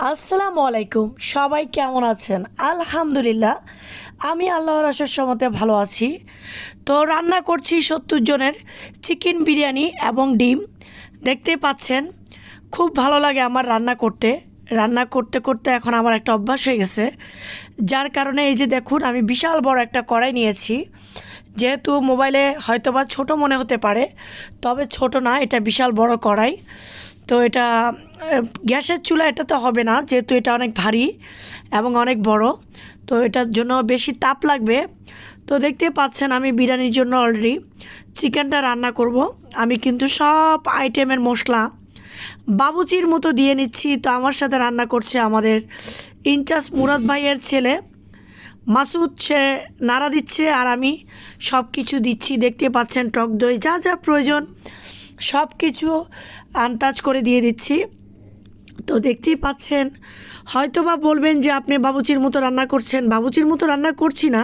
আসসালামু আলাইকুম। সবাই কেমন আছেন? আলহামদুলিল্লাহ। আমি আল্লাহর আশার সমতে ভালো আছি। তো রান্না করছি সত্তর জনের চিকেন বিরিয়ানি এবং ডিম। দেখতে পাচ্ছেন, খুব ভালো লাগে আমার রান্না করতে। রান্না করতে করতে এখন আমার একটা অভ্যাস হয়ে গেছে। যার কারণে এই যে দেখুন, আমি বিশাল বড় একটা কড়াই নিয়েছি। যেহেতু মোবাইলে হয়তোবা ছোট মনে হতে পারে, তবে ছোট না, এটা বিশাল বড় কড়াই। তো এটা গ্যাসের চুলা এটা তো হবে না, যেহেতু এটা অনেক ভারী এবং অনেক বড়, তো এটার জন্য বেশি তাপ লাগবে। তো দেখতে পাচ্ছেন আমি বিরিয়ানির জন্য অলরেডি চিকেনটা রান্না করব। আমি কিন্তু সব আইটেমের মশলা বাবুচির মতো দিয়ে নিচ্ছি, তো আমার সাথে রান্না করছে আমাদের ইনচার্জ মুরাদ ভাইয়ের ছেলে। মাসুদ, সে নাড়া দিচ্ছে আর আমি সব কিছু দিচ্ছি। দেখতে পাচ্ছেন টক দই, যা যা প্রয়োজন। সব কিছু আন্দাজ করে দিয়ে দিচ্ছি। তো দেখতেই পাচ্ছেন হয়তো বা বলবেন যে আপনি বাবুচির মতো রান্না করছেন। বাবুচির মতো রান্না করছি না,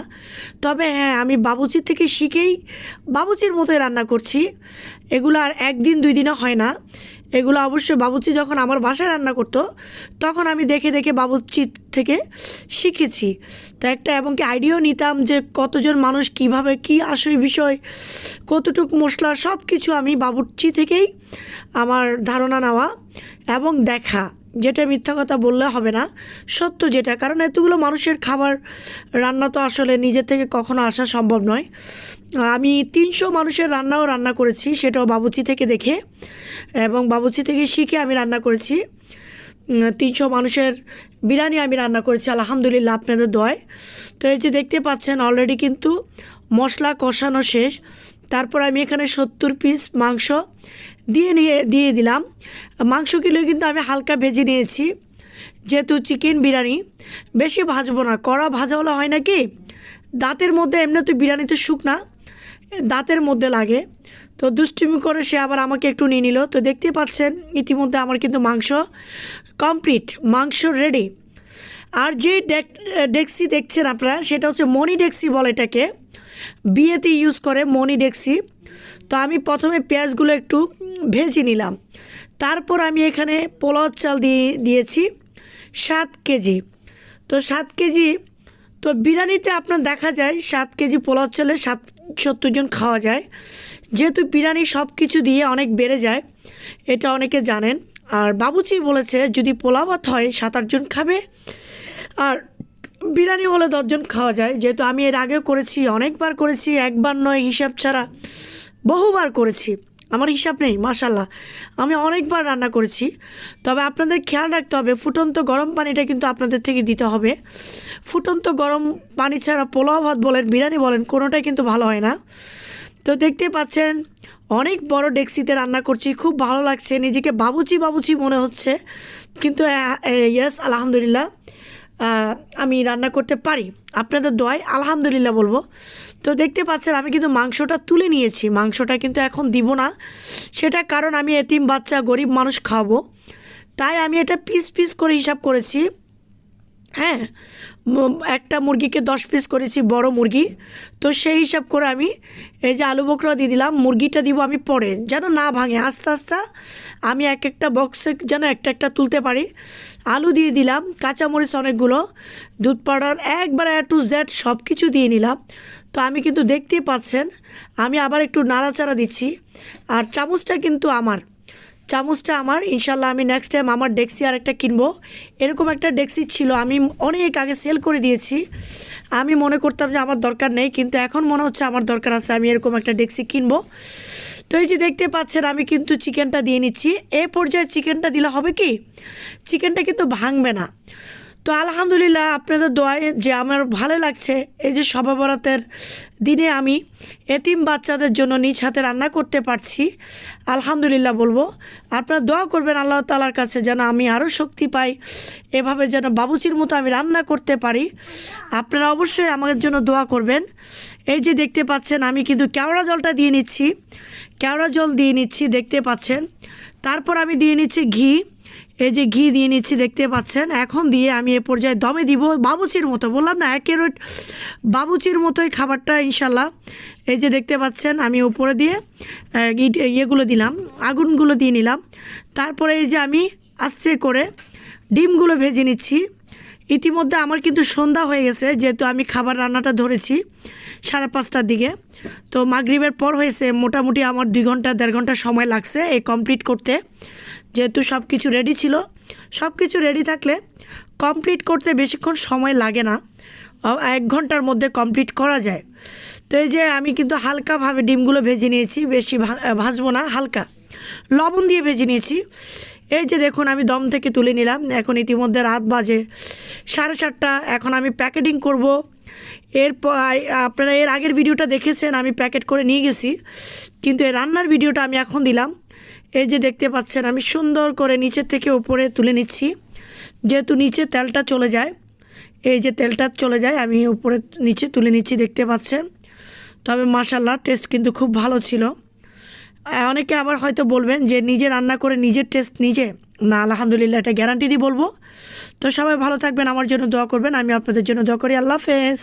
তবে হ্যাঁ আমি বাবুচির থেকে শিখেই বাবুচির মতোই রান্না করছি। এগুলো আর একদিন দুই দিনও হয় না। এগুলো অবশ্যই বাবুচি যখন আমার বাসায় রান্না করতো, তখন আমি দেখে দেখে বাবুচি থেকে শিখেছি। তো একটা এবং কি আইডিয়াও নিতাম যে কতজন মানুষ কীভাবে কি আসই বিষয় কতটুক মশলা সব কিছু আমি বাবুচি থেকেই আমার ধারণা নেওয়া এবং দেখা। যেটা মিথ্যা কথা বললে হবে না, সত্য যেটা। কারণ এতগুলো মানুষের খাবার রান্না তো আসলে নিজের থেকে কখনো আসা সম্ভব নয়। আমি তিনশো মানুষের রান্নাও রান্না করেছি, সেটাও বাবুচি থেকে দেখে এবং বাবুচি থেকে শিখে আমি রান্না করেছি। তিনশো মানুষের বিরিয়ানি আমি রান্না করেছি, আলহামদুলিল্লাহ আপনাদের দয় তো এই যে দেখতে পাচ্ছেন অলরেডি কিন্তু মশলা কষানো শেষ। তারপর আমি এখানে সত্তর পিস মাংস দিয়ে নিয়ে, দিয়ে দিলাম। মাংস কিলো কিন্তু আমি হালকা ভেজে নিয়েছি। যেহেতু চিকেন বিরিয়ানি, বেশি ভাজবো না। কড়া ভাজা হলে হয় নাকি? দাঁতের মধ্যে এমনি তো বিরিয়ানি তো শুকনা, দাঁতের মধ্যে লাগে। তো দুষ্টুমি করে সে আবার আমাকে একটু নিয়ে নিল। তো দেখতে পাচ্ছেন, ইতিমধ্যে আমার কিন্তু মাংস কমপ্লিট মাংস রেডি আর যে ডেক, ডেক্সি দেখছেন আপনারা, সেটা হচ্ছে মনি ডেক্সি বলে এটাকে। বিয়েতে ইউজ করে মনি ডেক্সি। তো আমি প্রথমে পেঁয়াজগুলো একটু ভেজে নিলাম। তারপর আমি এখানে পোলাও চাল দিয়ে দিয়েছি সাত কেজি। তো সাত কেজি, তো বিরিয়ানিতে আপনার দেখা যায় সাত কেজি পোলাও চালে সাত সত্তর জন খাওয়া যায়। যেহেতু বিরিয়ানি সব কিছু দিয়ে অনেক বেড়ে যায়, এটা অনেকে জানেন। আর বাবুচি বলেছে, যদি পোলাও ভাত হয়, সাত আটজন খাবে। আর বিরিয়ানি হলে দশজন খাওয়া যায়। যেহেতু আমি এর আগেও করেছি, অনেকবার করেছি, একবার নয়, হিসাব ছাড়া। বহুবার করেছি। আমার হিসাব নেই মাশাল্লাহ আমি অনেকবার রান্না করেছি। তবে আপনাদের খেয়াল রাখতে হবে, ফুটন্ত গরম পানিটা কিন্তু আপনাদের থেকে দিতে হবে। ফুটন্ত গরম পানি ছাড়া পোলাও ভাত বলেন, বিরিয়ানি বলেন, কোনোটাই কিন্তু ভালো হয় না। তো দেখতে পাচ্ছেন, অনেক বড় ডেক্সিতে রান্না করছি, খুব ভালো লাগছে। নিজেকে বাবুচি বাবুচি মনে হচ্ছে। কিন্তু ইয়েস আলহামদুলিল্লাহ। আমি রান্না করতে পারি। আপনাদের দয় আলহামদুলিল্লাহ বলব। তো দেখতে পাচ্ছেন, আমি কিন্তু মাংসটা তুলে নিয়েছি। মাংসটা কিন্তু এখন দিব না। সেটা কারণ আমি এতিম বাচ্চা, গরিব মানুষ খাব। তাই আমি এটা পিস পিস করে হিসাব করেছি। হ্যাঁ একটা মুরগিকে দশ পিস করেছি, বড় মুরগি। তো সেই হিসাব করে আমি এই যে আলু বকরা দিয়ে দিলাম, মুরগিটা দিব আমি পরে। যেন না ভাঙে, আস্তে আস্তে আমি এক একটা বক্সে যেন একটা একটা তুলতে পারি। আলু দিয়ে দিলাম, কাঁচামরিচ অনেকগুলো দুধ পাউডার একবারে টু জেড সব কিছু দিয়ে নিলাম। তো আমি কিন্তু দেখতেই পাচ্ছেন, আমি আবার একটু নাড়াচাড়া দিচ্ছি। আর চামচটা কিন্তু আমার। চামচটা আমার ইনশাল্লাহ আমি নেক্সট টাইম আমার ডেক্সি আর একটা কিনবো। এরকম একটা ডেক্সি ছিল, আমি অনেক আগে সেল করে দিয়েছি। আমি মনে করতাম যে আমার দরকার নেই, কিন্তু এখন মনে হচ্ছে আমার দরকার আছে, আমি এরকম একটা ডেক্সি কিনবো। তো এই যে দেখতে পাচ্ছেন, আমি কিন্তু চিকেনটা দিয়ে নিচ্ছি। এ পর্যায়ে চিকেনটা দিলে হবে কি? চিকেনটা কিন্তু ভাঙবে না। তো আলহামদুলিল্লাহ আপনাদের দোয়ায় যে আমার ভালো লাগছে, এই যে সবা বরাতের দিনে আমি এতিম বাচ্চাদের জন্য নিজ হাতে রান্না করতে পারছি, আলহামদুলিল্লাহ বলব। আপনারা দোয়া করবেন আল্লাহ তালার কাছে যেন আমি আরও শক্তি পাই, এভাবে যেন বাবুচির মতো আমি রান্না করতে পারি। আপনারা অবশ্যই আমার জন্য দোয়া করবেন। এই যে দেখতে পাচ্ছেন, আমি কিন্তু কেওড়া জলটা দিয়ে নিচ্ছি, কেওড়া জল দিয়ে নিচ্ছি, দেখতে পাচ্ছেন। তারপর আমি দিয়ে নিচ্ছি ঘি। এই যে ঘি দিয়ে নিচ্ছি, দেখতে পাচ্ছেন? এখন দিয়ে আমি এ পর্যায়ে দমে দিব বাবুচির মতো। বললাম না একের বাবুচির মতোই খাবারটা ইনশাল্লাহ এই যে দেখতে পাচ্ছেন, আমি উপরে দিয়ে ইয়েগুলো দিলাম, আগুনগুলো দিয়ে নিলাম। তারপরে এই যে আমি আস্তে করে ডিমগুলো ভেজে নিচ্ছি। ইতিমধ্যে আমার কিন্তু সন্ধ্যা হয়ে গেছে, যেহেতু আমি খাবার রান্নাটা ধরেছি সাড়ে পাঁচটার দিকে। তো মাগরিবের পর হয়েছে, মোটামুটি আমার দুই ঘণ্টা, দেড় ঘণ্টা সময় লাগছে এই কমপ্লিট করতে। যেহেতু সব কিছু রেডি ছিল সব কিছু রেডি থাকলে কমপ্লিট করতে বেশিক্ষণ সময় লাগে না। এক ঘণ্টার মধ্যে কমপ্লিট করা যায়। তো এই যে আমি কিন্তু হালকাভাবে ডিমগুলো ভেজে নিয়েছি, বেশি ভাজবো না, হালকা। লবণ দিয়ে ভেজে নিয়েছি। এই যে দেখুন, আমি দম থেকে তুলে নিলাম। এখন ইতিমধ্যে রাত বাজে, সাড়ে চারটা এখন আমি প্যাকেটিং করব। এরপর আপনারা এর আগের ভিডিওটা দেখেছেন, আমি প্যাকেট করে নিয়ে গেছি। কিন্তু এই রান্নার ভিডিওটা আমি এখন দিলাম। এই যে দেখতে পাচ্ছেন, আমি সুন্দর করে নিচের থেকে উপরে তুলে নিচ্ছি। যেহেতু নিচে তেলটা চলে যায়, এই যে তেলটা চলে যায়, আমি উপরে নিচে তুলে নিচ্ছি দেখতে পাচ্ছেন। তবে মাসাল্লাহ টেস্ট কিন্তু খুব ভালো ছিল। অনেকে আবার হয়তো বলবেন যে নিজে রান্না করে নিজের টেস্ট নিজে। না, আলহামদুলিল্লাহ, এটা গ্যারান্টি দিয়ে বলব। তো সবাই ভালো থাকবেন, আমার জন্য দোয়া করবেন, আমি আপনাদের জন্য দোয়া করি। আল্লাহ হাফেজ।